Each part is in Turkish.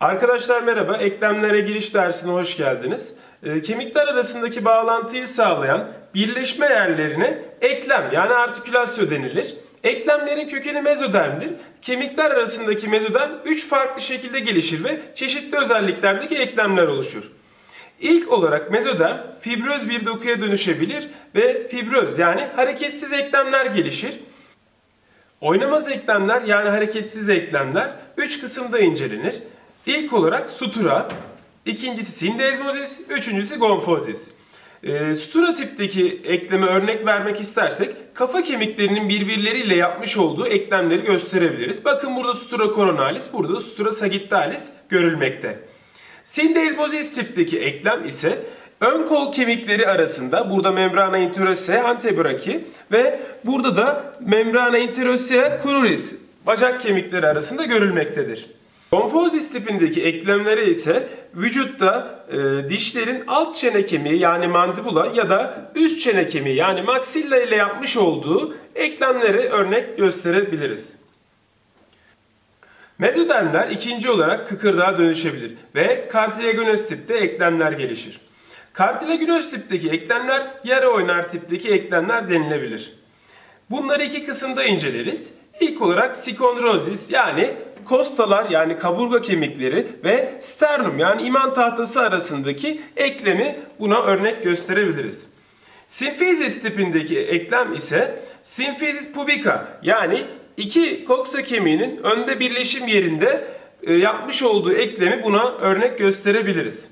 Arkadaşlar merhaba, eklemlere giriş dersine hoş geldiniz. Ee, Kemikler arasındaki bağlantıyı sağlayan birleşme yerlerine eklem yani artikülasyon denilir. Eklemlerin kökeni mezodermdir. Kemikler arasındaki mezoderm 3 farklı şekilde gelişir ve çeşitli özelliklerdeki eklemler oluşur. İlk olarak mezoderm fibröz bir dokuya dönüşebilir ve fibröz yani hareketsiz eklemler gelişir. Oynamaz eklemler yani hareketsiz eklemler 3 kısımda incelenir. İlk olarak sutura, ikincisi sindezmozis, üçüncüsü gonfozis. Ee, sutura tipteki ekleme örnek vermek istersek kafa kemiklerinin birbirleriyle yapmış olduğu eklemleri gösterebiliriz. Bakın burada sutura coronalis, burada da sutura sagittalis görülmekte. Sindezmozis tipteki eklem ise ön kol kemikleri arasında burada membrana interosea antebraki ve burada da membrana interosea cruris bacak kemikleri arasında görülmektedir. Konfozis tipindeki eklemlere ise vücutta e, dişlerin alt çene kemiği yani mandibula ya da üst çene kemiği yani maxilla ile yapmış olduğu eklemleri örnek gösterebiliriz. Mezodermler ikinci olarak kıkırdağa dönüşebilir ve kartilagenöz tipte eklemler gelişir. Kartilagenöz tipteki eklemler yarı oynar tipteki eklemler denilebilir. Bunları iki kısımda inceleriz. İlk olarak sikondrozis yani kostalar yani kaburga kemikleri ve sternum yani iman tahtası arasındaki eklemi buna örnek gösterebiliriz. Simfizis tipindeki eklem ise simfizis pubica yani iki koksa kemiğinin önde birleşim yerinde e, yapmış olduğu eklemi buna örnek gösterebiliriz.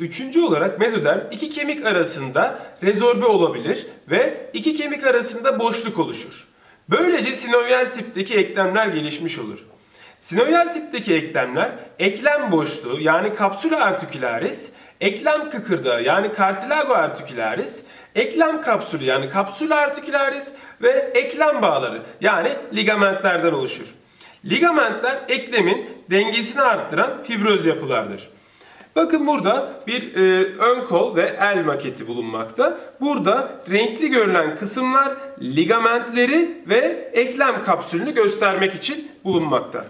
Üçüncü olarak mezoderm iki kemik arasında rezorbe olabilir ve iki kemik arasında boşluk oluşur. Böylece sinovyal tipteki eklemler gelişmiş olur. Sinovyal tipteki eklemler eklem boşluğu yani kapsula articularis, eklem kıkırdağı yani cartilago articularis, eklem kapsülü yani kapsula articularis ve eklem bağları yani ligamentlerden oluşur. Ligamentler eklemin dengesini arttıran fibroz yapılardır. Bakın burada bir e, ön kol ve el maketi bulunmakta. Burada renkli görülen kısımlar ligamentleri ve eklem kapsülünü göstermek için bulunmakta.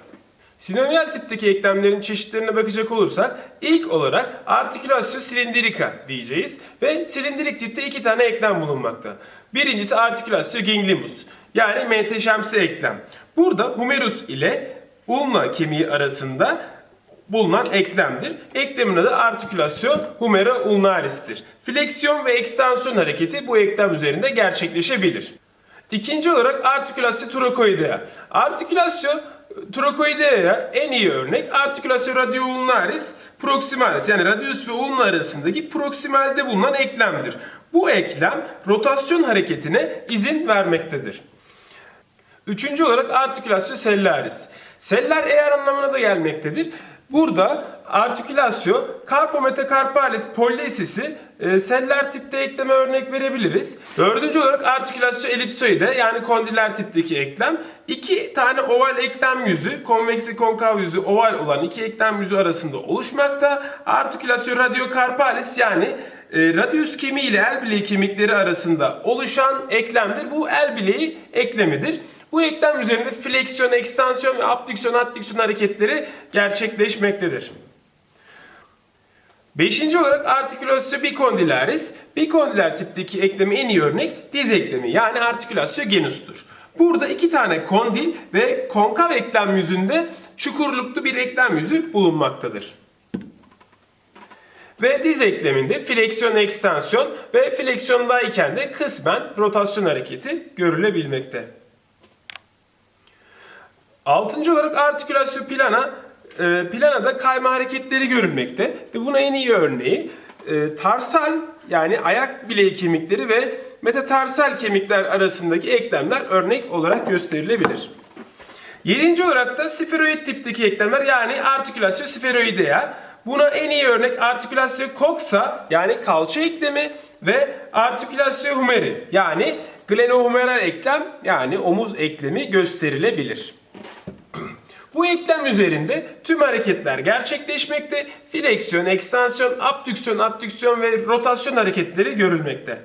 Sinovial tipteki eklemlerin çeşitlerine bakacak olursak ilk olarak artikülasyon silindrika diyeceğiz ve silindirik tipte iki tane eklem bulunmakta. Birincisi artikülasyon ganglimus yani menteşemsi eklem. Burada humerus ile ulna kemiği arasında bulunan eklemdir. Eklemin adı artikülasyon humera ulnaris'tir. Fleksiyon ve ekstansiyon hareketi bu eklem üzerinde gerçekleşebilir. İkinci olarak artikülasyon trokoidea. Artikülasyon trokoidea'ya en iyi örnek artikülasyon radioulnaris proximalis yani radius ve ulna arasındaki proksimalde bulunan eklemdir. Bu eklem rotasyon hareketine izin vermektedir. Üçüncü olarak artikülasyon sellaris. Seller eğer anlamına da gelmektedir. Burada artikülasyon karpometakarpalis pollesisi e, seller tipte ekleme örnek verebiliriz. Dördüncü olarak artikülasyon elipsoide yani kondiller tipteki eklem. İki tane oval eklem yüzü, konveksi konkav yüzü oval olan iki eklem yüzü arasında oluşmakta. Artikülasyon radiokarpalis yani e, radius kemiği ile el bileği kemikleri arasında oluşan eklemdir. Bu el bileği eklemidir. Bu eklem üzerinde fleksiyon, ekstansiyon ve abdüksiyon, adduksiyon hareketleri gerçekleşmektedir. Beşinci olarak artikülasyon bicondylaris. Bicondylar tipteki eklemi en iyi örnek diz eklemi yani artikülasyon genustur. Burada iki tane kondil ve konkav eklem yüzünde çukurluklu bir eklem yüzü bulunmaktadır. Ve diz ekleminde fleksiyon, ekstansiyon ve fleksiyondayken de kısmen rotasyon hareketi görülebilmekte. Altıncı olarak artikülasyon plana. E, planada kayma hareketleri görülmekte ve buna en iyi örneği e, tarsal yani ayak bileği kemikleri ve metatarsal kemikler arasındaki eklemler örnek olarak gösterilebilir. Yedinci olarak da sferoid tipteki eklemler yani artikülasyon sferoidea. Buna en iyi örnek artikülasyon coxa yani kalça eklemi ve artikülasyon humeri yani glenohumeral eklem yani omuz eklemi gösterilebilir. Bu eklem üzerinde tüm hareketler gerçekleşmekte. Fleksiyon, ekstansiyon, abdüksiyon, adduksiyon ve rotasyon hareketleri görülmekte.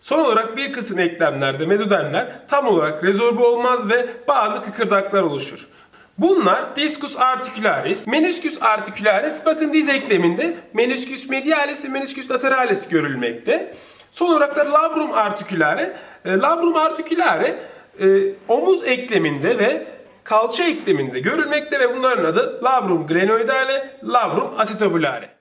Son olarak bir kısım eklemlerde mezodermler tam olarak rezorbe olmaz ve bazı kıkırdaklar oluşur. Bunlar discus articularis, meniscus articularis, bakın diz ekleminde meniscus medialis ve meniscus lateralis görülmekte. Son olarak da labrum articulare. E, labrum articulare e, omuz ekleminde ve kalça ekleminde görülmekte ve bunların adı labrum glenoidale, labrum acetabulare.